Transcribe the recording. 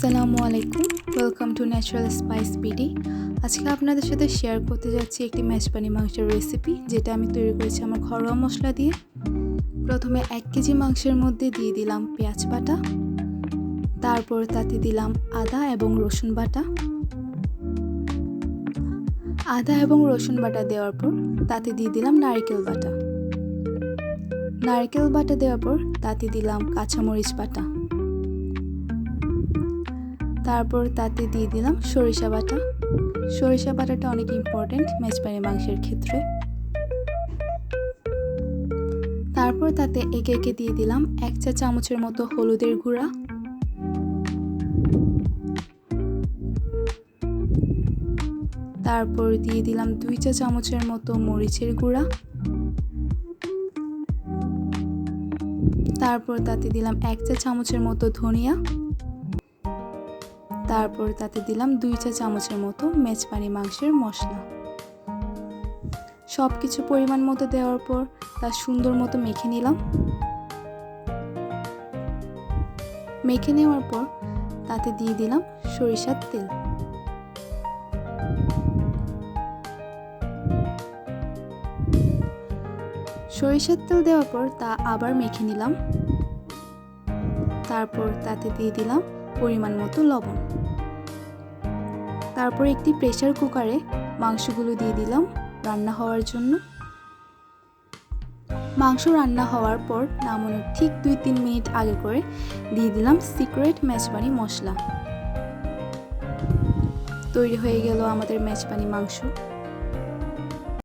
আসসালামু আলাইকুম। Welcome to natural spice BD আজকে আপনাদের সাথে শেয়ার করতে যাচ্ছি একটি মেজবানি মাংসের রেসিপি যেটা আমি তৈরি করেছি আমার ঘরোয়া মশলা দিয়ে। প্রথমে এক কেজি মাংসের মধ্যে দিয়ে দিলাম পেঁয়াজ বাটা। তারপর তাতে দিলাম আদা এবং রসুন বাটা। আদা এবং রসুন বাটা দেওয়ার পর তাতে দিয়ে দিলাম নারকেল বাটা। নারকেল বাটা দেওয়ার পর তাতে দিলাম কাঁচামরিচ বাটা। তারপর তাতে দিয়ে দিলাম সরিষা বাটা। সরিষা বাটাটা অনেক ইম্পর্ট্যান্ট মেজবানি মাংসের ক্ষেত্রে। তারপর তাতে একে একে দিয়ে দিলাম এক চা চামচের মতো হলুদের গুঁড়া। তারপর দিয়ে দিলাম দুই চা চামচের মতো মরিচের গুঁড়া। তারপর তাতে দিলাম এক চা চামচের মতো ধনিয়া। তারপর তাতে দিলাম দুই চা চামচের মতো মেজবানি মাংসের মশলা। সব কিছু পরিমাণ মতো দেওয়ার পর তা সুন্দর মতো মেখে নিলাম। মেখে নেওয়ার পর তাতে দিয়ে দিলাম সরিষার তেল। সরিষার তেল দেওয়ার পর তা আবার মেখে নিলাম। তারপর তাতে দিয়ে দিলাম পরিমাণ মতো লবণ। তারপর একটি প্রেশার কুকারে মাংসগুলো দিয়ে দিলাম রান্না হওয়ার জন্য। মাংস রান্না হওয়ার পর নামানোর ঠিক দুই তিন মিনিট আগে করে দিয়ে দিলাম সিক্রেট মেজবানি মশলা। তৈরি হয়ে গেল আমাদের মেজবানি মাংস।